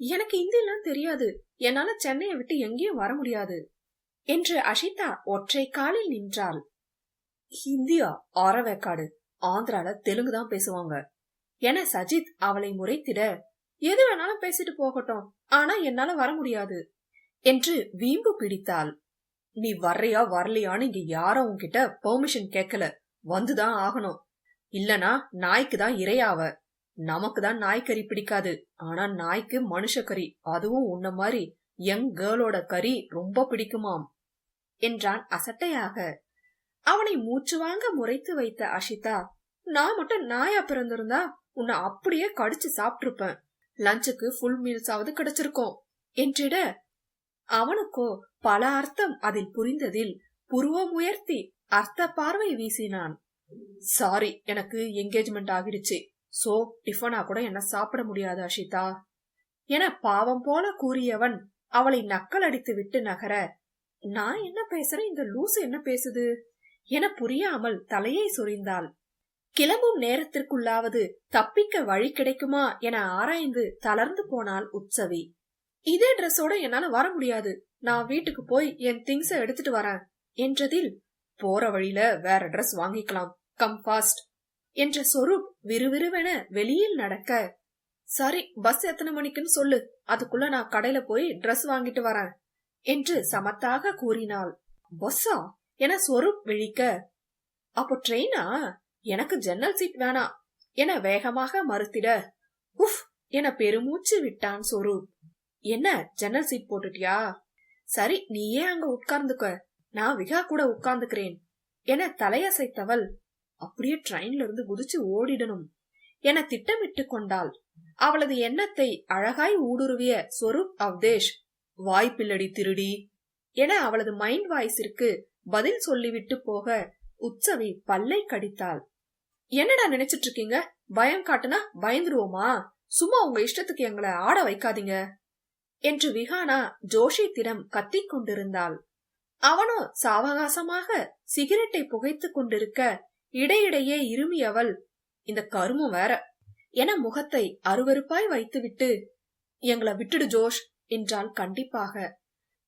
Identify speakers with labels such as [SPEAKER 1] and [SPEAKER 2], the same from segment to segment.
[SPEAKER 1] எனக்கு இந்தியெல்லாம் தெரியாது. என்னால சென்னையை விட்டு எங்கேயும் வர முடியாது. என்று அஷிதா ஒற்றை காலில் நின்றாள். ஹிந்தியா ஆரவேக்காடு ஆந்திரால தெலுங்கு தான் பேசுவாங்க. என சஜித் அவளை முறைத்திட எது வேணாலும் பேசிட்டு போகட்டும். ஆனா என்னால வர முடியாது. என்று வீம்பு பிடித்தாள். நீ வர்றியா வரலையான்னு இங்க யாரும் உன்கிட்ட பெர்மிஷன் கேட்கல வந்துதான் ஆகணும். இல்லனா நாய்க்கு தான் இரையாவ. நமக்கு தான் நாய்க்கறி பிடிக்காது. ஆனா நாய்க்கு மனுஷக்கறி. அதுவும் உன்ன மாதிரி யங் கேர்ளோட கறி ரொம்ப பிடிக்குமாம் என்றான் அசட்டையாக. அவனை மூச்சு வாங்க முறைத்து வைத்த அஷிதா நான் மட்டும் நாயா பிறந்திருந்தா உன்னை அப்படியே கடிச்சு சாப்பிட்டிருப்பேன். லஞ்சுக்கு ஃபுல் மீல்ஸாவது கிடைச்சிருக்கோம் என்றிட அவனுக்கோ பல அர்த்தம் அதில் புரிந்ததில் புருவம் உயர்த்தி அர்த்த பார்வை வீசினான். சாரி எனக்கு என்கேஜ்மெண்ட் ஆகிடுச்சு. சோ டிஃபனா கூட என்ன சாப்பிட முடியாது அஷிதா. என பாவம் போல கூறியவன் அவளை நக்கல் அடித்து விட்டு நகர நான் என்ன பேசுறேன்? இந்த லூசு என்ன பேசுது? என புரியாமல் தலையை சொரிந்தாள். கிளம்பும் நேரத்திற்குள்ளாவது தப்பிக்க வழி கிடைக்குமா? என ஆராய்ந்து தளர்ந்து போனாள் உற்சவி. இதே ட்ரெஸ்ஸோட என்னால வர முடியாது. நான் வீட்டுக்கு போய் என் திங்ஸ எடுத்துட்டு வரேன். என்றதில் போற வழியில வேற ட்ரெஸ் வாங்கிக்கலாம். கம் ஃபாஸ்ட் என்ற சொரூப் விறுவிறுவென வெளியில் நடக்க சரி பஸ் எத்தனை மணிக்குன்னு சொல்லு. அதுக்குள்ள நான் கடையில போய் ட்ரெஸ் வாங்கிட்டு வரேன் என்று சமத்தாக கூறினாள். பஸ்ஸா என சொரூப் விழிக்க அப்போ ட்ரெயினா எனக்கு ஜன்னல் சீட் வேணாம் என வேகமாக மறுத்திட உஃப் என பெருமூச்சு விட்டான் சொரூப். என்ன ஜன்னல் சீட் போட்டுட்டியா? சரி நீயே அங்க உட்கார்ந்துக்க. நான் விகா கூட உட்கார்ந்துக்கிறேன் என தலையசைத்தவள் அப்படியே ட்ரெயின்ல இருந்து குதிச்சு ஓடிடணும் என திட்டமிட்டு கொண்டாள். அவளது எண்ணத்தை அழகாய் ஊடுருவிய சொரூப் அவதேஷ் வாய்ப்பில்லடி திருடி என அவளது மைண்ட் வாய்ஸிற்கு பதில் சொல்லிவிட்டு போக உற்சவி பல்லை கடித்தாள். என்னடா நினைச்சிட்டு இருக்கீங்க பயம் காட்டுனா பயந்துருவோமா? சும்மா உங்க இஷ்டத்துக்கு எங்களை ஆட வைக்காதீங்க என்று விஹானா ஜோஷித்திடம் கத்திக் கொண்டிருந்தாள். அவனோ சாவகாசமாக சிகரெட்டை புகைத்துக் கொண்டிருக்க இடையிடையே இருமியவள். இந்த கருமம் வேற. என முகத்தை அருவருப்பாய் வைத்துவிட்டு எங்களை விட்டுடு ஜோஷ் என்றால் கண்டிப்பாக.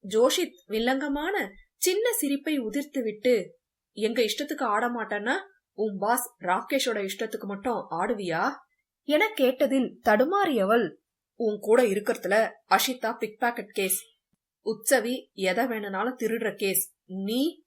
[SPEAKER 1] ஜோஷித் வில்லங்கமான சின்ன சிரிப்பை உதிர்த்துவிட்டு எங்க இஷ்டத்துக்கு ஆட மாட்டேன்னா உன் பாஸ் ராகேஷோட இஷ்டத்துக்கு மட்டும் ஆடுவியா? என கேட்டதில் தடுமாறியவள் உன் கூட இருக்கிறதுல Ashitha big packet case. Utsavi எதை வேணும்னாலும் திருடுற கேஸ். நீ?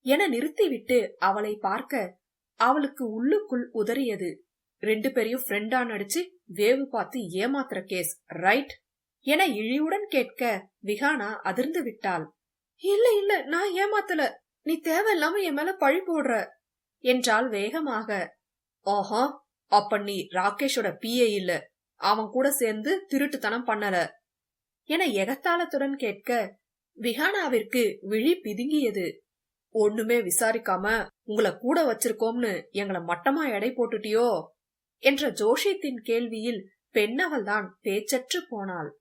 [SPEAKER 1] என நிறுத்திவிட்டு அவளை பார்க்க அவளுக்கு உள்ளுக்குள் உதறியது. ரெண்டு பேரையும் ஃப்ரெண்டா நடிச்சு வேவு பார்த்து ஏமாத்துற கேஸ் ரைட் என இழிவுடன் கேட்க விகானா அதிர்ந்து விட்டாள். இல்ல இல்ல நான் ஏமாத்தல. நீ தேவையில்லாம என் மேல பழி போடுற என்றாள் வேகமாக. ஓஹோ அப்ப நீ ராகேஷோட பிஏ இல்ல. அவன் கூட சேர்ந்து திருட்டுத்தனம் பண்ணல என எகத்தாளத்துடன் கேட்க விஹானாவிற்கு விழி பிதுங்கியது. ஒண்ணுமே விசாரிக்காம உங்களை கூட வச்சிருக்கோம்னு எங்களை மட்டமா எடை போட்டுட்டியோ? என்ற ஜோஷியத்தின் கேள்வியில் பெண்ணவள்தான் பேச்சற்று போனாள்.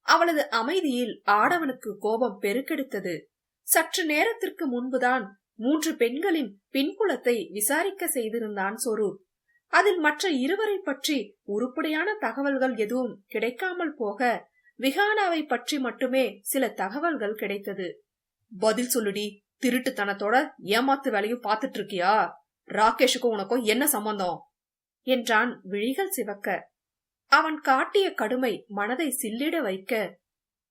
[SPEAKER 1] அவளது அமைதியில் ஆடவனுக்கு கோபம் பெருக்கெடுத்தது. சற்று நேரத்திற்கு முன்புதான் மூன்று பெண்களின் பின்புலத்தை விசாரிக்க செய்திருந்தான் சொரூப். அதில் மற்ற இருவரை பற்றி உருப்படியான தகவல்கள் எதுவும் கிடைக்காமல் போக விகானாவை பற்றி மட்டுமே சில தகவல்கள் கிடைத்தது. பதில் சொல்லுடி. திருட்டுத்தனத்தோட ஏமாத்து வேலையும் பாத்துட்டு இருக்கியா ராகேஷுக்கும் உனக்கும் என்ன சம்பந்தம்? என்றான் விழிகள் சிவக்க. அவன் காட்டிய கடுமை மனதை சில்லிட வைக்க.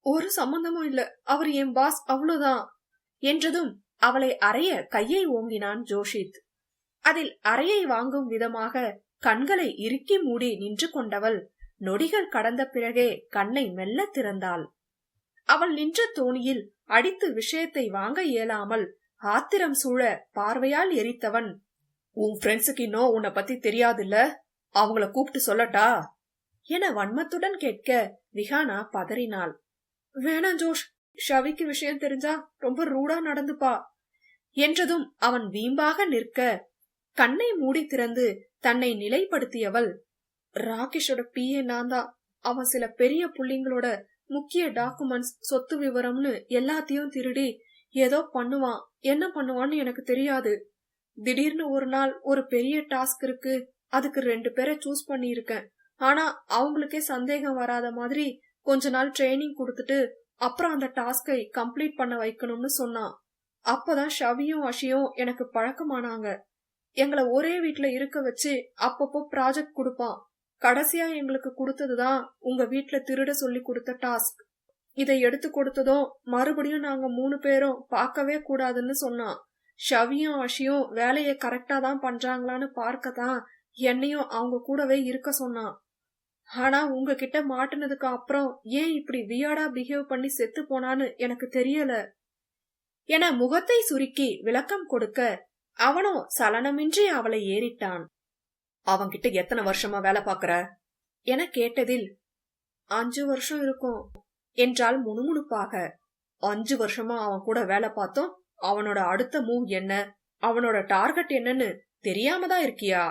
[SPEAKER 1] ஒரு சம்பந்தமும் இல்ல. அவர் என் பாஸ் அவ்வளவுதான் என்றதும் அவளை அறைய கையை ஓங்கினான் ஜோஷித். அதில் அறையை வாங்கும் விதமாக கண்களை இறுக்கி மூடி நின்று கொண்டவள் நொடிகள் கடந்த பிறகே கண்ணை மெல்ல திறந்தாள். அவள் நின்ற தோணியில் அடித்து விஷயத்தை வாங்க இயலாமல் ஆத்திரம் சூழ பார்வையால் எரித்தவன். உன் ஃப்ரெண்ட்ஸுக்கு இன்னும் உன்னை பத்தி தெரியாதுல்ல? அவங்கள கூப்பிட்டு சொல்லட்டா? என வன்மத்துடன் கேட்க விஹானா பதறினாள். வேணாம் ஜோஷ் ஷவிக்கு விஷயம் தெரிஞ்சா ரொம்ப ரூடா நடந்துப்பா. என்றதும் அவன் வீம்பாக நிற்க கண்ணை மூடி திறந்து தன்னை நிலைப்படுத்தியவள் ராகேஷோட பிஏ நான் தான். அவன் சில பெரிய புள்ளிங்களோட முக்கிய டாக்குமெண்ட்ஸ் சொத்து விவரம்னு எல்லாத்தையும் திருடி ஏதோ பண்ணுவான். என்ன பண்ணுவான்னு எனக்கு தெரியாது. திடீர்னு ஒரு நாள் ஒரு பெரிய டாஸ்க் இருக்கு. அதுக்கு ரெண்டு பேரை சூஸ் பண்ணியிருக்கேன். ஆனா அவங்களுக்கே சந்தேகம் வராத மாதிரி கொஞ்ச நாள் ட்ரைனிங் கொடுத்துட்டு அப்புறம் அந்த டாஸ்கை கம்ப்ளீட் பண்ண வைக்கணும்னு சொன்னான். அப்பதான் ஷவியும் அஷியும் எனக்கு பழக்கமானாங்க. எங்களை ஒரே வீட்ல இருக்க வச்சு அப்பப்போ ப்ராஜெக்ட் கொடுப்பான். கடைசியா எங்களுக்கு கொடுத்ததுதான் உங்க வீட்ல திருட சொல்லி கொடுத்த டாஸ்க். இதை எடுத்து கொடுத்ததும் மறுபடியும் நாங்க மூணு பேரும் பார்க்கவே கூடாதுன்னு சொன்னான் ஷவியும் அஷியும் வேலையை கரெக்டா தான் பண்றாங்களான்னு பார்க்க தான் என்னையும் அவங்க கூடவே இருக்க சொன்னான் ஆனா உங்ககிட்ட மாட்டினதுக்கு அப்புறம் ஏன் இப்படி வியாடா பிஹேவ் பண்ணி செத்து போனான்னு எனக்கு தெரியல. என முகத்தை சுருக்கி விளக்கம் கொடுக்க அவனோ சலனமின்றி அவளை ஏறிட்டான். அவன்கிட்ட எத்தனை வருஷமா வேலை பாக்குற என கேட்டதில் அஞ்சு வருஷம் இருக்கும் என்றால் முணுமுணுப்பாக அஞ்சு வருஷமா அவன் கூட வேலை பார்த்தோம் அவனோட அடுத்த மூவ் என்ன? அவனோட டார்கெட் என்னன்னு தெரியாம தான் இருக்கியா?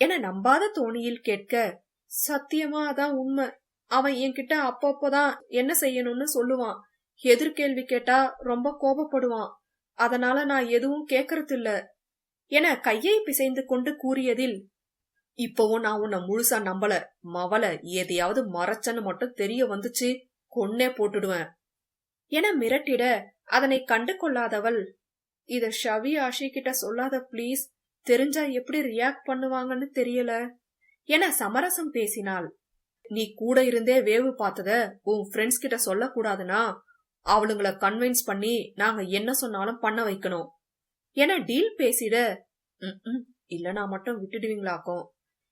[SPEAKER 1] என நம்பாத தோணியில் கேட்க சத்தியமா அதான் உண்மை. அவன் என்கிட்ட அப்பப்போதான் என்ன செய்யணும்னு சொல்லுவான். எதிர்கேள்வி கேட்டா ரொம்ப கோபப்படுவான். அதனால நான் எதுவும் கேக்கறது இல்ல என கையை பிசைந்து கொண்டு கூறியதில் இப்பவும் நான் உன்னை முழுசா நம்பல. மவல எதையாவது மறைச்சன்னு மட்டும் தெரிய வந்துச்சு. கொன்னே போட்டுடுவேன். என மிரட்டிட. அதனை கண்டு கொள்ளாதவள். இத ஷவி ஆஷி கிட்ட சொல்லாத ப்ளீஸ் தெரிஞ்சா எப்படி ரியாக்ட் பண்ணுவாங்கன்னு தெரியல. என சமரசம் பேசினாள். நீ கூட இருந்தே வேவு பார்த்தத உன் ஃப்ரெண்ட்ஸ் கிட்ட சொல்லக்கூடாதுன்னா அவளுங்கள கன்வின்ஸ் பண்ணி நாங்க என்ன சொன்னாலும் பண்ண வைக்கணும். என டீல் பேசிட. இல்லனா மட்டும் விட்டுடுவீங்களாக்கும்.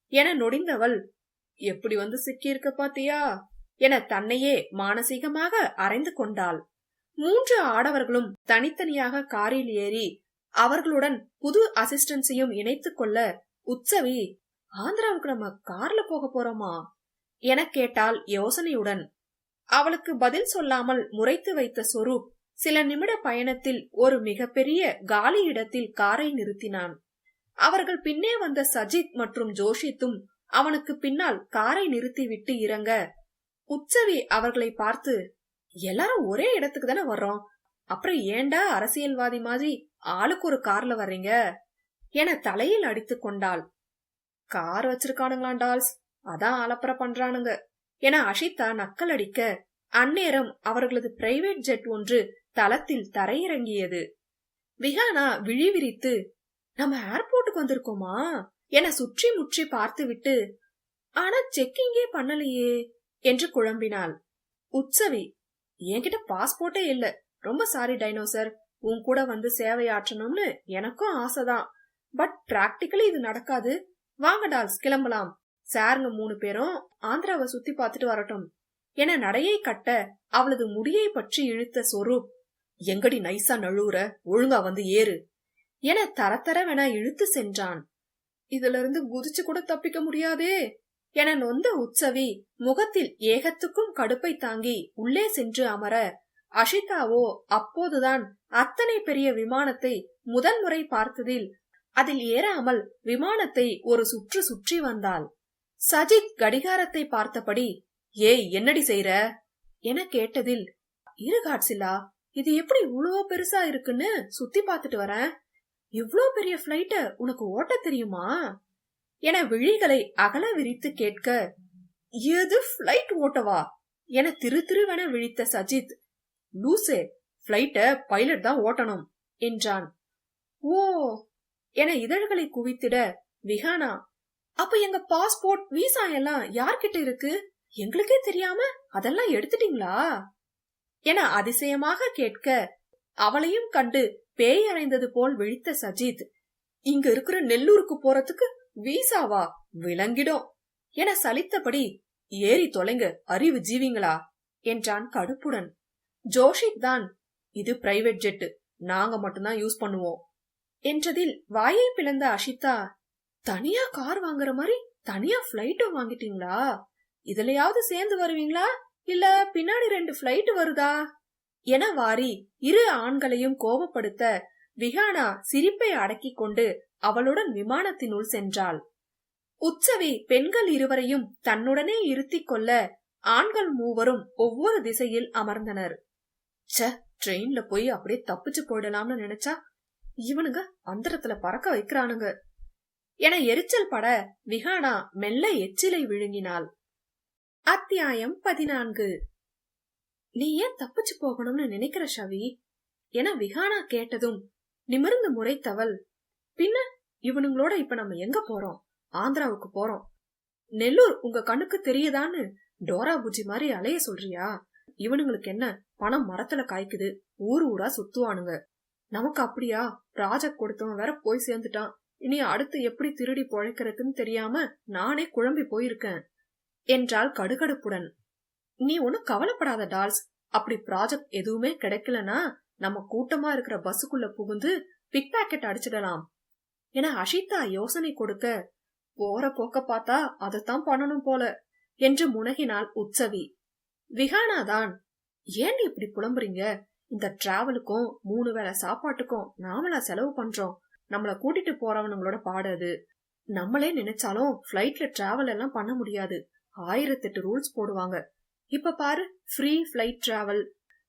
[SPEAKER 1] என நொடிந்தவள். எப்படி வந்து சிக்கியிருக்க பாத்தியா? என தன்னையே மானசீகமாக அறைந்து கொண்டாள். மூன்று ஆடவர்களும் தனித்தனியாக காரில் ஏறி அவர்களுடன் புது அசிஸ்டன்ஸையும் இணைத்துக் கொள்ள உற்சவி ஆந்திராவுக்கு நம்ம கார்ல போக போறோமா? என கேட்டால் யோசனையுடன். அவளுக்கு பதில் சொல்லாமல் முறைத்து வைத்த சொரூப் சில நிமிட பயணத்தில் ஒரு மிகப்பெரிய காலி இடத்தில் காரை நிறுத்தினான். அவர்கள் பின்னே வந்த சஜித் மற்றும் ஜோஷித்தும் அவனுக்கு பின்னால் காரை நிறுத்திவிட்டு இறங்க உச்சவி அவர்களை பார்த்து எல்லாரும் ஒரே இடத்துக்கு தானே வர்றோம்? அப்புறம் ஏன்டா அரசியல்வாதி மாதிரி ஆளுக்கு ஒரு கார்ல வர்றீங்க? என தலையில் அடித்து கொண்டாள். கார் வச்சிருக்கானுங்களாம் டால்ஸ். அதான் அலப்பற பண்றானுங்க. என அஷிதா நக்கல் அடிக்க அந்நேரம் அவர்களது பிரைவேட் ஜெட் ஒன்று தளத்தில் தரையிறங்கியது. விஹானா விழிவிரித்து நம்ம ஏர்போர்ட்டுக்கு வந்திருக்கோமா? என சுற்றி முற்றி பார்த்துவிட்டு ஆனா செக்கிங்கே பண்ணலையே என்று குழம்பினாள். உற்சவி என்கிட்ட பாஸ்போர்ட்டே இல்ல. ரொம்ப சாரி டைனோசர் உன் கூட வந்து சேவையாற்றணும்னு எனக்கும் ஆசைதான். பட் பிராக்டிக்கலி இது நடக்காது. வாங்க டால்ஸ் கிளம்பலாம். சாருங்க மூணு பேரும் ஆந்திராவை சுத்தி பார்த்துட்டு வரட்டும். என நடையை கட்ட அவளது முடியை பற்றி இழுத்த சொரூப் எங்கடி நைசா நழுவுற? ஒழுங்கா வந்து ஏறு. என தரத்தரவென இழுத்து சென்றான். இதுல இருந்து குதிச்சு கூட தப்பிக்க முடியாதே என நொந்த உற்சவி முகத்தில் ஏகத்துக்கும் கடுப்பை தாங்கி உள்ளே சென்று அமர அஷிதாவோ அப்போதுதான் அத்தனை பெரிய விமானத்தை முதல் முறை பார்த்ததில் அதில் ஏறாமல் விமானத்தை ஒரு சுற்று சுற்றி வந்தாள். சஜித் கடிகாரத்தை பார்த்தபடி ஏய் என்னடி செய்ற என கேட்டதில் இரு காட்சிலா? இது எப்படி இவ்வளோ பெருசா இருக்குன்னு சுத்தி பார்த்துட்டு வரேன். இவ்ளோ பெரிய பிளைட்ட உனக்கு ஓட்ட தெரியுமா? என விழிகளை அகல விரித்து கேட்க எது பிளைட் ஓட்டவா? என திரு திருவென விழித்த சஜித் லூசே பிளைட்ட பைலட் தான் ஓட்டணும் என்றான். ஓ என இதழ்களை குவித்திட விஹானா அப்ப எங்க பாஸ்போர்ட் விசா எல்லாம் யார்கிட்ட இருக்கு? எங்களுக்கே தெரியாம அதெல்லாம் எடுத்துட்டீங்களா? என அதிசயமாக கேட்க அவளையும் கண்டு பேய் அடைந்தது போல் விழித்த சஜித் இங்க இருக்கிற நெல்லூருக்கு போறதுக்கு வீசாவா விளங்கிடும். என சலித்தபடி ஏறி தொலைங்க அறிவு ஜீவிங்களா? என்றான் கடுப்புடன். ஜோஷித் தான். இது பிரைவேட் ஜெட் நாங்க மட்டும்தான் யூஸ் பண்ணுவோம். என்றதில் வாயை பிளந்த அஷிதா தனியா கார் வாங்குற மாதிரி தனியா பிளைட்டும் வாங்கிட்டீங்களா? இதுலயாவது சேர்ந்து வருவீங்களா? இல்ல பின்னாடி ரெண்டு பிளைட் வருதா? என வாரி இரு ஆண்களையும் கோபப்படுத்த விகானா சிரிப்பை அடக்கிக் கொண்டு அவளுடன் விமானத்தினுள் சென்றாள். உற்சவி பெண்கள் இருவரையும் தன்னுடனே இருத்திக் கொள்ள ஆண்கள் மூவரும் ஒவ்வொரு திசையில் அமர்ந்தனர். ச்ச ட்ரெயின்ல போய் அப்படியே தப்பிச்சு போயிடலாம்னு நினைச்சா இவனுங்க அந்தரத்துல பறக்க வைக்கிறானுங்க. என எரிச்சல் பட விஹானா மெல்ல எச்சிலை விழுங்கினாள். அத்தியாயம் பதினான்கு. நீ ஏன் தப்பிச்சு போகணும்னு நினைக்கிற ஷவி? என விஹானா கேட்டதும் நிமிர்ந்து முறைத்தவள். பின்ன இவனுங்களோட இப்ப நம்ம எங்க போறோம்? ஆந்திராவுக்கு போறோம். நெல்லூர் உங்க கண்ணுக்கு தெரியுதான்னு டோரா பூஜி மாதிரி அலைய சொல்றியா? இவனுங்களுக்கு என்ன பணம் மரத்துல காய்க்குது ஊர் ஊரா சுத்துவானுங்க. நமக்கு அப்படியா? ப்ராஜெக்ட் கொடுத்தவன் வேற போய் சேர்ந்துட்டான். இனி அடுத்து எப்படி திருடி பொழைக்கிறதுன்னு தெரியாம நானே குழம்பி போயிருக்கேன். என்றாள் கடுகடுப்புடன். நீ ஒன்னும் கவலைப்படாத டால்ஸ். அப்படி ப்ராஜெக்ட் எதுவுமே கிடைக்கலனா நம்ம கூட்டமா இருக்கிற பஸ்ஸுக்குள்ள புகுந்து பிக் பாக்கெட் அடிச்சிடலாம். என அஷிதா யோசனை கொடுக்க போற போக்க பார்த்தா அதைத்தான் பண்ணணும் போல என்று முனகினாள் உற்சவி விகானாதான் ஏன் இப்படி புலம்புறீங்க? இந்த டிராவலுக்கும் மூணு வேளை சாப்பாட்டுக்கும் நாமளா செலவு பண்றோம். நம்மள கூட்டிட்டு போறவனுங்களோட பாடு அது. நம்மளே நினைச்சாலும் ஃபிளைட்ல டிராவல் எல்லாம் பண்ண முடியாது. ஆயிரத்தெட்டு ரூல்ஸ் போடுவாங்க. இப்ப பாரு ஃப்ரீ ஃபிளைட் டிராவல்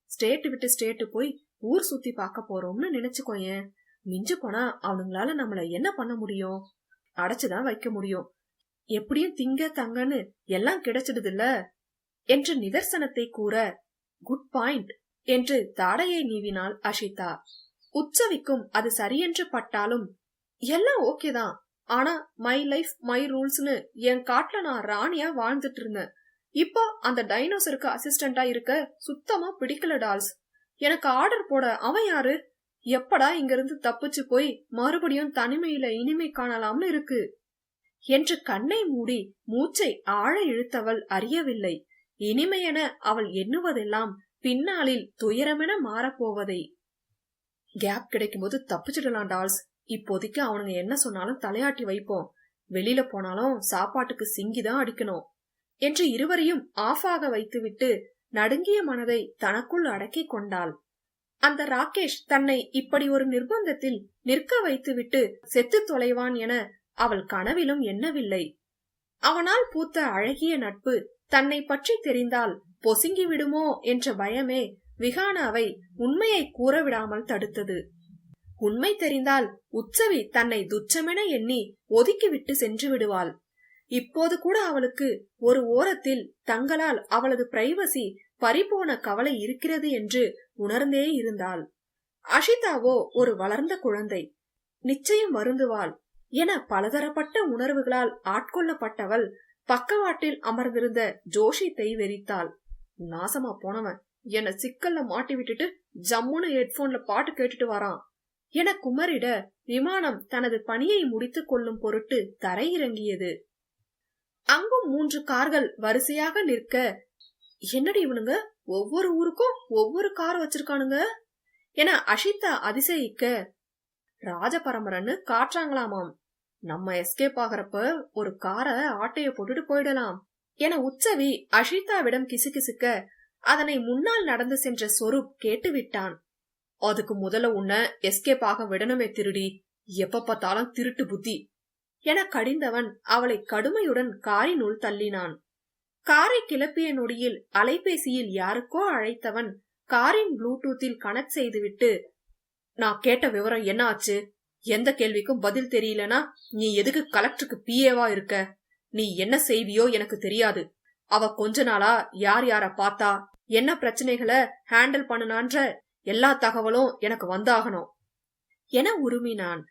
[SPEAKER 1] ஸ்டேட் விட்டு ஸ்டேட் போய் ஊர் சுத்தி பார்க்க போறோம்னு நினைச்சுக்கோயேன் மிஞ்சு போனா அவனுங்களால நம்மள என்ன பண்ண முடியும்? அடைச்சுதான் வைக்க முடியும். எப்படியும் திங்க தங்கன்னு எல்லாம் கிடைச்சிடுதுல்ல? என்று நிதர்சனத்தை கூற குட் பாயிண்ட் என்று தாடையை நீவினாள் அஷிதா. உற்சவிக்கும் அது சரியென்று பட்டாலும் எல்லாம் ஓகே தான். ஆனா மை லைஃப் மை ரூல்ஸ்னு என் காட்டுல நான் ராணியா வாழ்ந்துட்டு இருந்தேன். இப்போ அந்த டைனோசருக்கு அசிஸ்டண்டா இருக்க சுத்தமா பிடிக்கல டால்ஸ். எனக்கு ஆர்டர் போட அவன் யாரு? எப்படா இங்கிருந்து தப்பிச்சு போய் மறுபடியும் தனிமையில இனிமை காணலாம்னு இருக்கு. என்று கண்ணை மூடி மூச்சை ஆழ இழுத்தவள் அறியவில்லை. இனிமையென அவள் எண்ணுவதெல்லாம் பின்னாளில் துயரமென மாறப்போவதை. கேப் கிடைக்கும் போது தப்பிச்சிடலாம் டால்ஸ். இப்போதைக்கு அவனுங்க என்ன சொன்னாலும் தலையாட்டி வைப்போம். வெளியில போனாலும் சாப்பாட்டுக்கு சிங்கி தான் அடிக்கணும். என்று இருவரையும் ஆஃபாக வைத்துவிட்டு நடுங்கிய மனதை தனக்குள் அடக்கிக் கொண்டாள். அந்த ராகேஷ் தன்னை இப்படி ஒரு நிர்பந்தத்தில் நிற்க வைத்துவிட்டு செத்து தொலைவான் என அவள் கனவிலும் எண்ணவில்லை. அவனால் பூத்த அழகிய நட்பு தன்னை பற்றி தெரிந்தால் பொசுங்கி விடுமோ என்ற பயமே விகானாவை உண்மையை கூறவிடாமல் தடுத்தது. உண்மை தெரிந்தால் உற்சவி தன்னை துச்சமென எண்ணி ஒதுக்கிவிட்டு சென்று விடுவாள். இப்போது கூட அவளுக்கு ஒரு ஓரத்தில் தங்களால் அவளது பிரைவசி பறிபோன கவலை இருக்கிறது என்று உணர்ந்தே இருந்தாள். அஷிதாவோ ஒரு வளர்ந்த குழந்தை. நிச்சயம் வருந்துவாள் என பலதரப்பட்ட உணர்வுகளால் ஆட்கொள்ளப்பட்டவள் பக்கவாட்டில் அமர்ந்திருந்த ஜோஷித்தை வெறித்தாள். நாசமா போனவன். என்ன சிக்கல்ல மாட்டி விட்டுட்டு ஜம்முன்னு ஹெட்போன்ல பாட்டு கேட்டுட்டு வரான் என குமரிட விமானம் தனது பணியை முடித்துக் கொள்ளும் பொருட்டு தரையிறங்கியது. மூன்று கார்கள் வரிசையாக நிற்க. என்னடி இவனுங்க? ஒவ்வொரு ஊருக்கும் ஒவ்வொரு கார் வச்சிருக்கானுங்க? என அஷிதா அதிசயிக்க. ராஜபரம்பரன்னு காற்றாங்களாமாம் நம்ம எஸ்கேப் ஆகிறப்ப ஒரு காரை ஆட்டைய போட்டுட்டு போயிடலாம் என உச்சவி அஷிதாவிடம் கிசுகிசுக்க. அதனை முன்னால் நடந்து சென்ற சொரூப் கேட்டுவிட்டான். அதுக்கு முதல்ல உன்னை எஸ்கேப் ஆக விடணுமே திருடி. எப்ப பார்த்தாலும் திருட்டு புத்தி. என கடிந்தவன் அவளை கடுமையுடன் காரினுள் தள்ளினான். காரை கிளப்பிய நொடியில் அலைபேசியில் யாருக்கோ அழைத்தவன் காரின் ப்ளூடூத்தில் கனெக்ட் செய்துவிட்டு நான் கேட்ட விவரம் என்ன ஆச்சு எந்த கேள்விக்கும் பதில் தெரியலனா? நீ எதுக்கு கலெக்டருக்கு பிஏவா இருக்க? நீ என்ன செய்வியோ எனக்கு தெரியாது. அவ கொஞ்ச நாளா யார் யார பார்த்தா? என்ன பிரச்சனைகளை ஹேண்டில் பண்ணுனான்ற எல்லா தகவலும் எனக்கு வந்தாகணும் என உருமினான்.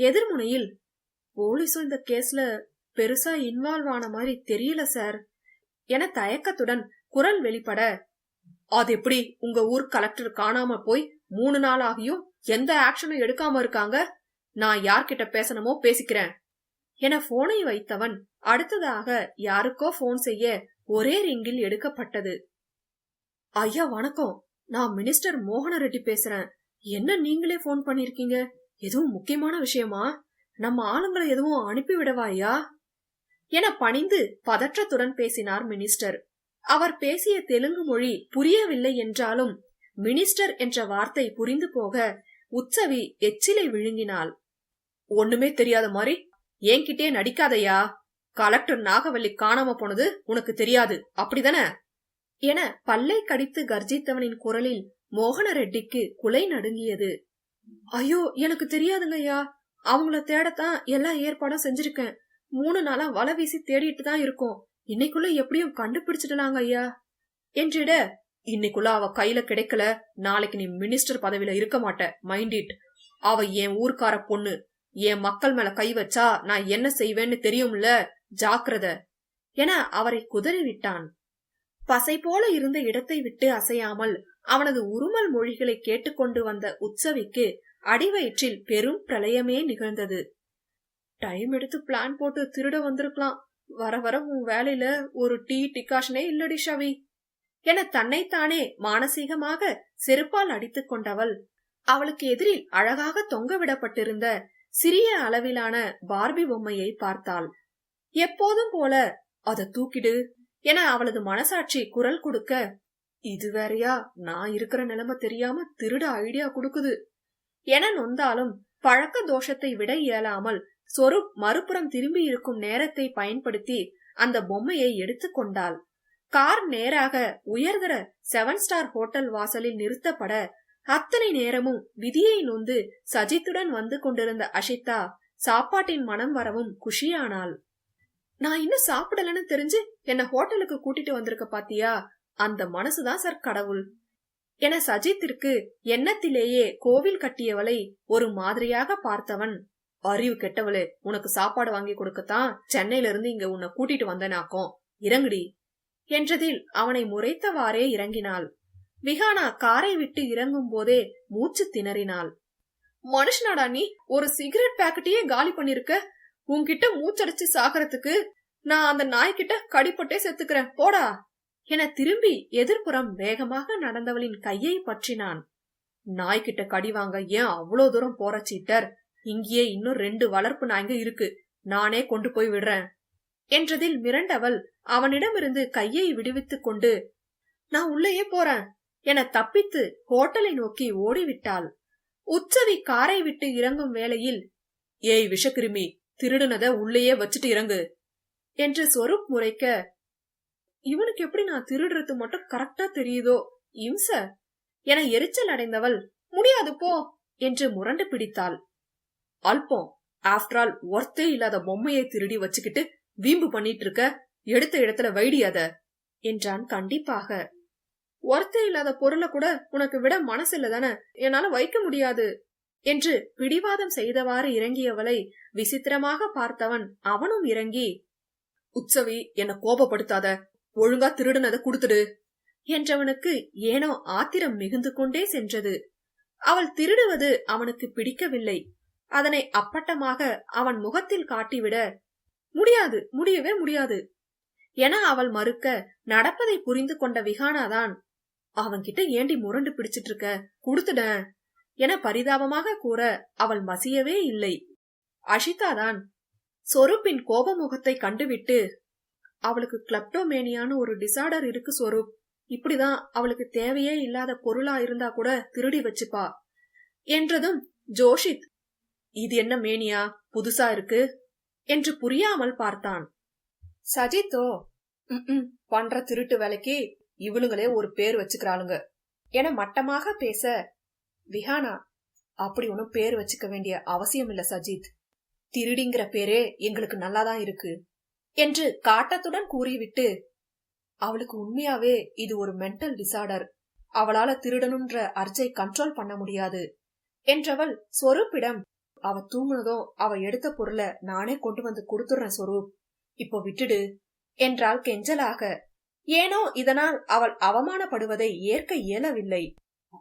[SPEAKER 1] எதிர்முனையில் போலீஸும் இந்த கேஸ்ல பெருசா இன்வால்வ் ஆன மாதிரி தெரியல சார் என தயக்கத்துடன் குரல் வெளிப்பட. அது எப்படி? உங்க ஊர் கலெக்டர் காணாம போய் மூணு நாள் ஆகியும் எந்த ஆக்ஷனும் எடுக்காம இருக்காங்க? நான் யார்கிட்ட பேசணுமோ பேசிக்கிறேன். என போனை வைத்தவன் அடுத்ததாக யாருக்கோ போன் செய்ய ஒரே ரிங்கில் எடுக்கப்பட்டது. ஐயா வணக்கம். நான் மினிஸ்டர் மோகன ரெட்டி பேசுறேன். என்ன நீங்களே போன் பண்ணிருக்கீங்க? எதுவும் முக்கியமான விஷயமா? நம்ம ஆளுங்களை எதுவும் அனுப்பிவிடவாயா என பணிந்து பதற்றத்துடன் பேசினார் மினிஸ்டர். அவர் பேசிய தெலுங்கு மொழி புரியவில்லை என்றாலும் மினிஸ்டர் என்ற வார்த்தை புரிந்து போக உற்சவி எச்சிலை விழுங்கினாள். ஒண்ணுமே தெரியாத மாதிரி என்கிட்டே நடிக்காதையா? கலெக்டர் நாகவல்லி காணாம போனது உனக்கு தெரியாது அப்படிதானே? என பல்லை கடித்து கர்ஜித்தவனின் குரலில் மோகன ரெட்டிக்கு குலை நடுங்கியது. ஐயோ எனக்கு தெரியாதுங்க ஐயா. அவங்கள தேடத்தான் எல்லா ஏற்பாடும் செஞ்சிருக்கேன். மூணு நாளா வலை வீசி தேடிட்டு தான் இருக்கோம். இன்னைக்குள்ள எப்படியும் கண்டுபிடிச்சிடலாங்க ஐயா. என்றிட இன்னைக்குள்ள அவ கையில கிடைக்கல. நாளைக்கு நீ மினிஸ்டர் பதவியில இருக்க மாட்ட மைண்ட் இட். அவ என் ஊர்க்கார பொண்ணு. என் மக்கள் மேல கை வச்சா நான் என்ன செய்வேன்னு தெரியும்ல? ஜாக்கிரத. என அவரை குதறி விட்டான் பசை போல இருந்த இடத்தை விட்டு அசையாமல் அவனது உருமல் மொழிகளை கேட்டுக்கொண்டு வந்த உற்சவிக்கு அடிவயிற்றில் பெரும் பிரளயமே நிகழ்ந்தது. டைம் எடுத்து பிளான் போட்டு திருட வந்திருக்கலாம். வர வர உன் வேலையில ஒரு டீ டிகாஷனே இல்லடி ஷவி. என தன்னைத்தானே மானசீகமாக செருப்பால் அடித்துக் கொண்டவள். அவளுக்கு எதிரில் அழகாக தொங்கவிடப்பட்டிருந்த சிறிய அளவிலான பார்பி பொம்மையை பார்த்தாள். எப்போதும் போல அத தூக்கிடு என அவளது மனசாட்சி குரல் கொடுக்க இது வேறையா? நான் இருக்கிற நிலைமை தெரியாம திருட ஐடியா கொடுக்குது. என நொந்தாலும் பழக்க தோஷத்தை விட இயலாமல் சொருப் மறுபுறம் திரும்பி இருக்கும் நேரத்தை பயன்படுத்தி அந்த பொம்மையை எடுத்துக்கொண்டாள் கார் நேராக உயர்தர செவன் ஸ்டார் ஹோட்டல் வாசலில் நிறுத்தப்பட அத்தனை நேரமும் விதியை நொந்து சஜித்துடன் வந்து கொண்டிருந்த அஷிதா சாப்பாட்டின் மனம் வரவும் குஷியானாள். நான் இன்னும் சாப்பிடலன்னு தெரிஞ்சு என்ன ஹோட்டலுக்கு கூட்டிட்டு வந்திருக்க பாத்தியா? அந்த மனசுதான் சார் கடவுள். என சஜித்திற்கு எண்ணத்திலேயே கோவில் கட்டியவளை ஒரு மாதிரியாக பார்த்தவன். அறிவு கெட்டவளே உனக்கு சாப்பாடு வாங்கி கொடுக்கத்தான் சென்னையில இருந்து இங்க உன்னை கூட்டிட்டு வந்தனாக்கும் இறங்குடி என்றதில் அவனை முறைத்தவாறே இறங்கினாள். விஹானா காரை விட்டு இறங்கும் போதே மூச்சு திணறினாள். மனுஷனாடா நீ ஒரு சிகரெட் பாக்கெட்டையே காலி பண்ணிருக்க? உன்கிட்ட மூச்சடைச்சு சாகறதுக்கு நான் அந்த நாய்கிட்ட கடிப்பட்டே செத்துக்கிறேன். போடா. என திரும்பி எதிர்ப்புறம் வேகமாக நடந்தவளின் கையை பற்றினான். நாய்கிட்ட கடி வாங்க ஏன் அவ்வளோ தூரம் போற சீட்டர்? இங்கேயே இன்னும் ரெண்டு வளர்ப்பு நாய்ங்க இருக்கு. நானே கொண்டு போய் விடுறேன். என்றதில் மிரண்டவள் அவனிடமிருந்து கையை விடுவித்துக் கொண்டு நான் உள்ளேயே போறேன் என தப்பித்து ஹோட்டலை நோக்கி ஓடிவிட்டாள். உச்சவி காரை விட்டு இறங்கும் வேளையில் ஏய் விஷக்கிருமி திருடுனத உள்ளேயே வச்சுட்டு இறங்கு என்று சொருப் முறைக்க இவனுக்கு எப்படி நான் திருடுறது மட்டும் கரெக்டா தெரியுதோ? இம்ச என எரிச்சல் அடைந்தவள் முடியாது போ! என்று முரண்டு பிடித்தாள். அல்பம் ஆஃப்டர் ஆல் ஒர்த்தே இல்லாத பொம்மையை திருடி வச்சுக்கிட்டு வீம்பு பண்ணிட்டு இருக்க எடுத்த இடத்துல வைடியாத என்றான் கண்டிப்பாக. ஒர்த்தே இல்லாத பொருளை கூட உனக்கு விட மனசில்ல தானே? என்னால வைக்க முடியாது! என்று பிடிவாதம் செய்தவாறு இறங்கியவளை விசித்திரமாக பார்த்தவன் அவனும் இறங்கி உற்சவி என்ன கோபப்படுத்தாத ஒழுங்கா திருடுனதை கொடுத்துடு என்றவனுக்கு ஏனோ ஆத்திரம் மிகுந்து கொண்டே சென்றது. அவள் திருடுவது அவனுக்கு பிடிக்கவில்லை. அதனை அப்பட்டமாக அவன் முகத்தில் காட்டிவிட முடியாது முடியவே முடியாது என அவள் மறுக்க நடப்பதை புரிந்து கொண்ட விகானாதான் அவன்கிட்ட ஏண்டி முரண்டு பிடிச்சிட்டு இருக்க குடுத்துட என பரிதாபமாக கூற அவள் மசியவே இல்லை. அஷிதாதான் சொருப்பின் கோப முகத்தை கண்டுவிட்டு அவளுக்கு கிளப்டோமேனியான்னு ஒரு டிசார்டர் இருக்கு ஸ்வரூப் இப்படிதான் அவளுக்கு தேவையே இல்லாத பொருளா இருந்தா கூட திருடி வச்சுப்பா. என்றதும் ஜோஷித் இது என்ன மேனியா? புதுசா இருக்கு? என்று புரியாமல் பார்த்தான். சஜித்தோ பண்ற திருட்டு வேலைக்கு இவளுங்களே ஒரு பேர் வச்சுக்கிறாளுங்க. என மட்டமாக பேச விஹானா அப்படி ஒன்னும் பேர் வச்சுக்க வேண்டிய அவசியம் இல்ல சஜித். திருடிங்கிற பேரே எங்களுக்கு நல்லாதான் இருக்கு. என்று காட்டத்துடன் கூறிவிட்டு அவளுக்கு உண்மையாவே இது ஒரு மென்டல் டிசார்டர் அவளால திருடனுன்ற அர்ஜை கண்ட்ரோல் பண்ண முடியாது. என்றவள் சொரூப்பிடம். அவ தூங்குனதும் அவ எடுத்த பொருளை நானே கொண்டு வந்து கொடுத்துறேன் சொரூப் இப்போ விட்டுடு. என்றாள் கெஞ்சலாக. ஏனோ இதனால் அவள் அவமானப்படுவதை ஏற்க இயலவில்லை.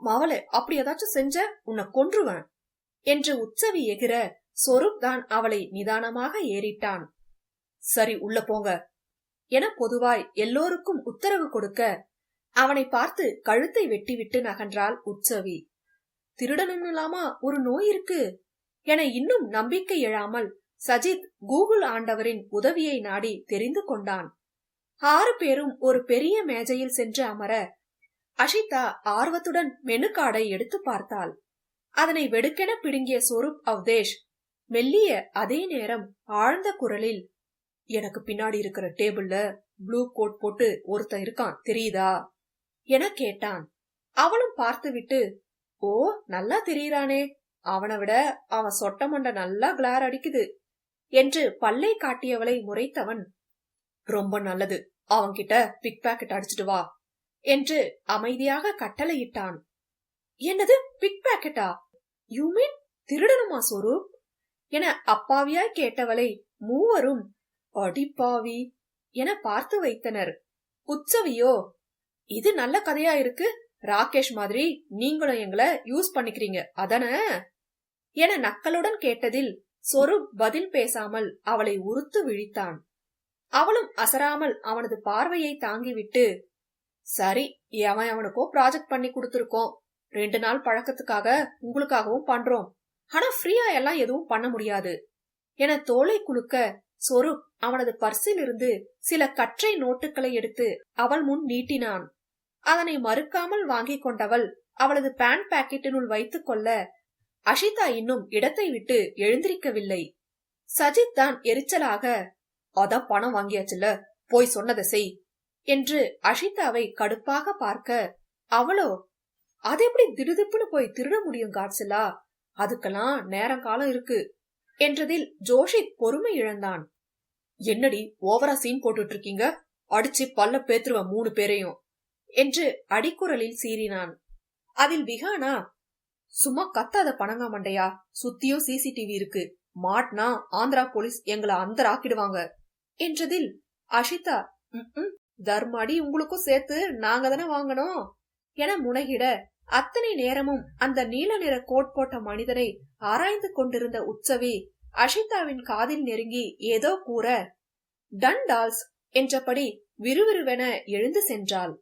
[SPEAKER 1] மவளை அப்படி ஏதாச்சும் செஞ்ச உன்னை கொன்றுவேன். என்று உச்சவி எகிற சொரூப் தான் அவளை நிதானமாக ஏறிட்டான். சரி உள்ள போங்க. என பொதுவாய் எல்லோருக்கும் உத்தரவு கொடுக்க அவனை பார்த்து கழுத்தை வெட்டிவிட்டு நகன்றாள் உற்சவி. திருடணும்லாமா ஒரு நோய் இருக்கு. என இன்னும் நம்பிக்கை எழாமல் சஜித் கூகுள் ஆண்டவரின் உதவியை நாடி தெரிந்து கொண்டான். ஆறு பேரும் ஒரு பெரிய மேஜையில் சென்று அமர அஷிதா ஆர்வத்துடன் மெனு கார்டை எடுத்து பார்த்தாள். அதனை வெடுக்கென பிடுங்கிய சொரூப் அவதேஷ் மெல்லிய அதே நேரம் ஆழ்ந்த குரலில் எனக்கு பின்னாடி இருக்கிற டேபிள்ல ப்ளூ கோட் போட்டு ஒருத்தன் இருக்கான் தெரியுதா? என கேட்டான். அவளும் பார்த்துவிட்டு ஓ நல்லா தெரியறானே. அவனை விட அவன் சொட்ட மண்டை நல்லா கிளார் அடிக்குது என்று பல்லை காட்டியவளை முறைத்தவன் ரொம்ப நல்லது. அவன்கிட்ட பிக் பாக்கெட் அடிச்சிட்டு வா என்று அமைதியாக கட்டளையிட்டான். என்னது பிக் பாக்கெட்டா யூ மீன் திருடனுமா சொரூப் என அப்பாவியாய் கேட்டவளை மூவரும் அடிப்பாவி என பார்த்து வைத்தனர். உற்சவியோ இது நல்ல கதையா இருக்கு? ராகேஷ் மாதிரி நீங்களும் எங்களை யூஸ் பண்ணிக்கிறீங்க அதானே? என நக்களுடன் கேட்டதில் சொரூப் பதில் பேசாமல் அவளை உறுத்து விழித்தான். அவளும் அசராமல் அவனது பார்வையை தாங்கிவிட்டு சரி எவன் அவனுக்கோ ப்ராஜெக்ட் பண்ணி கொடுத்துருக்கோம். ரெண்டு நாள் பழக்கத்துக்காக உங்களுக்காகவும் பண்றோம். ஆனா ஃப்ரீயா எல்லாம் எதுவும் பண்ண முடியாது. என தோலை குலுக்க சொரூப் அவனது பர்சிலிருந்து சில கற்றை நோட்டுகளை எடுத்து அவள் முன் நீட்டினான். அதனை மறுக்காமல் வாங்கிக் கொண்டவள் அவளது பேன் பாக்கெட்டினுள் வைத்துக் கொள்ள அஷிதா இன்னும் இடத்தை விட்டு எழுந்திருக்கவில்லை. சஜித் தான் எரிச்சலாக அதான் பணம் வாங்கியாச்சுல போய் சொன்னதை செய் என்று அஷிதாவை கடுப்பாக பார்க்க அவளோ அது எப்படி திடுதிப்புன்னு போய் திருட முடியும் காட்சிலா? அதுக்கெல்லாம் நேரங்காலம் இருக்கு. என்றதில் ஜோஷித் பொறுமை இழந்தான். என்னடி ஓவரா சீன் போட்டுட்டு இருக்கீங்க அடிச்சு பல்ல பேத்துருவ மூணு பேரையும் என்று அடிக்குரலில் சீறினான். அதில் விகானா? சும்மா கத்தாத பணங்கா மண்டையா? சுத்தியும் சிசிடிவி இருக்கு. மாட்னா ஆந்திரா போலீஸ் எங்களை அந்த ஆக்கிடுவாங்க என்றதில் அஷிதா தர்மாடி உங்களுக்கும் சேர்த்து நாங்க தானே வாங்கணும் என முனகிட அத்தனை நேரமும் அந்த நீல நிற கோட் போட்ட மனிதனை ஆராய்ந்து கொண்டிருந்த உற்சவி அஷிதாவின் காதில் நெருங்கி ஏதோ கூற டன் டால்ஸ் என்றபடி விறுவிறுவென எழுந்து சென்றாள்.